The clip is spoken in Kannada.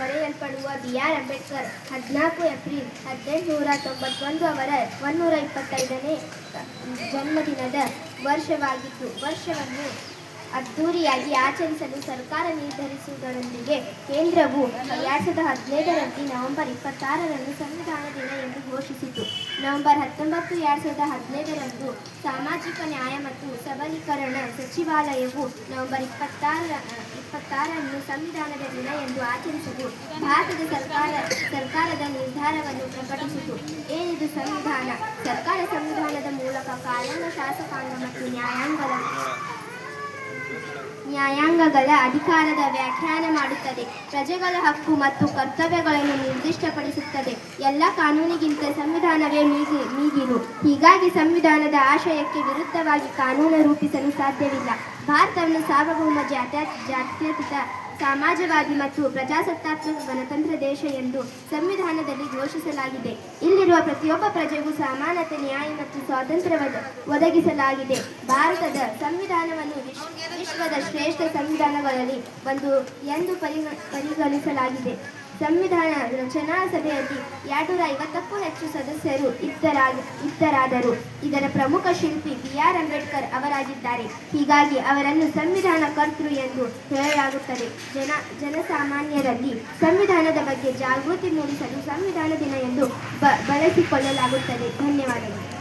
ಕರೆಯಲ್ಪಡುವ ಬಿ ಆರ್ ಅಂಬೇಡ್ಕರ್ ಹದಿನಾಲ್ಕು ಏಪ್ರಿಲ್ ಹದಿನೆಂಟುನೂರ ತೊಂಬತ್ತೊಂದು ಅವರ ಒಂದೂರ ಇಪ್ಪತ್ತೈದನೇ ಜನ್ಮದಿನದ ವರ್ಷವಾಗಿತ್ತು. ವರ್ಷವನ್ನು ಅದ್ದೂರಿಯಾಗಿ ಆಚರಿಸಲು ಸರ್ಕಾರ ನಿರ್ಧರಿಸುವುದರೊಂದಿಗೆ ಕೇಂದ್ರವು ಎರಡ್ ಸಾವಿರದ ಹದಿನೈದರಲ್ಲಿ ನವೆಂಬರ್ ಇಪ್ಪತ್ತಾರರಂದು ಸಂವಿಧಾನ ದಿನ ಎಂದು ಘೋಷಿಸಿತು. ನವೆಂಬರ್ ಹತ್ತೊಂಬತ್ತು ಎರಡ್ ಸಾವಿರದ ಹದಿನೈದರಂದು ಸಾಮಾಜಿಕ ನ್ಯಾಯ ಮತ್ತು ಸಬಲೀಕರಣ ಸಚಿವಾಲಯವು ನವೆಂಬರ್ ಇಪ್ಪತ್ತಾರ ಇಪ್ಪತ್ತಾರನ್ನು ಸಂವಿಧಾನದ ದಿನ ಎಂದು ಆಚರಿಸಿತು ಭಾರತದ ಸರ್ಕಾರ, ಸರ್ಕಾರದ ನಿರ್ಧಾರವನ್ನು ಪ್ರಕಟಿಸಿತು. ಏನಿದು ಸಂವಿಧಾನ? ಸರ್ಕಾರ ಸಂವಿಧಾನದ ಮೂಲಕ ಕಾನೂನು, ಶಾಸಕಾಂಗ ಮತ್ತು ನ್ಯಾಯಾಂಗದ ನ್ಯಾಯಾಂಗಗಳ ಅಧಿಕಾರದ ವ್ಯಾಖ್ಯಾನ ಮಾಡುತ್ತದೆ. ಪ್ರಜೆಗಳ ಹಕ್ಕು ಮತ್ತು ಕರ್ತವ್ಯಗಳನ್ನು ನಿರ್ದಿಷ್ಟಪಡಿಸುತ್ತದೆ. ಎಲ್ಲ ಕಾನೂನಿಗಿಂತ ಸಂವಿಧಾನವೇ ಮೀಗಿ ಮೀಗಿರು ಹೀಗಾಗಿ ಸಂವಿಧಾನದ ಆಶಯಕ್ಕೆ ವಿರುದ್ಧವಾಗಿ ಕಾನೂನು ರೂಪಿಸಲು ಸಾಧ್ಯವಿಲ್ಲ. ಭಾರತವನ್ನು ಸಾರ್ವಭೌಮ ಜಾತ್ಯ ಜಾತ್ಯತೀತ ಸಮಾಜವಾದಿ ಮತ್ತು ಪ್ರಜಾಸತ್ತಾತ್ಮಕ ಗಣತಂತ್ರ ದೇಶ ಎಂದು ಸಂವಿಧಾನದಲ್ಲಿ ಘೋಷಿಸಲಾಗಿದೆ. ಇಲ್ಲಿರುವ ಪ್ರತಿಯೊಬ್ಬ ಪ್ರಜೆಗೂ ಸಮಾನತೆ, ನ್ಯಾಯ ಮತ್ತು ಸ್ವಾತಂತ್ರ್ಯ ಒದ- ಒದಗಿಸಲಾಗಿದೆ. ಭಾರತದ ಸಂವಿಧಾನವನ್ನು ವಿಶ್ವದ ಶ್ರೇಷ್ಠ ಸಂವಿಧಾನಗಳಲ್ಲಿ ಒಂದು ಎಂದು ಪರಿಗ- ಪರಿಗಣಿಸಲಾಗಿದೆ. ಸಂವಿಧಾನ ರಚನಾ ಸಭೆಯಲ್ಲಿ ಎರಡುನೂರ ಐವತ್ತಕ್ಕೂ ಹೆಚ್ಚು ಸದಸ್ಯರು ಇತ್ತರಾದ ಇತ್ತರಾದರು ಇದರ ಪ್ರಮುಖ ಶಿಲ್ಪಿ ಬಿ ಆರ್ ಅಂಬೇಡ್ಕರ್ ಅವರಾಗಿದ್ದಾರೆ. ಹೀಗಾಗಿ ಅವರನ್ನು ಸಂವಿಧಾನ ಕರ್ತೃ ಎಂದು ಹೇಳಲಾಗುತ್ತದೆ. ಜನ, ಜನಸಾಮಾನ್ಯರಲ್ಲಿ ಸಂವಿಧಾನದ ಬಗ್ಗೆ ಜಾಗೃತಿ ಮೂಡಿಸಲು ಸಂವಿಧಾನ ದಿನ ಎಂದು ಬ, ಬಳಸಿಕೊಳ್ಳಲಾಗುತ್ತದೆ. ಧನ್ಯವಾದಗಳು.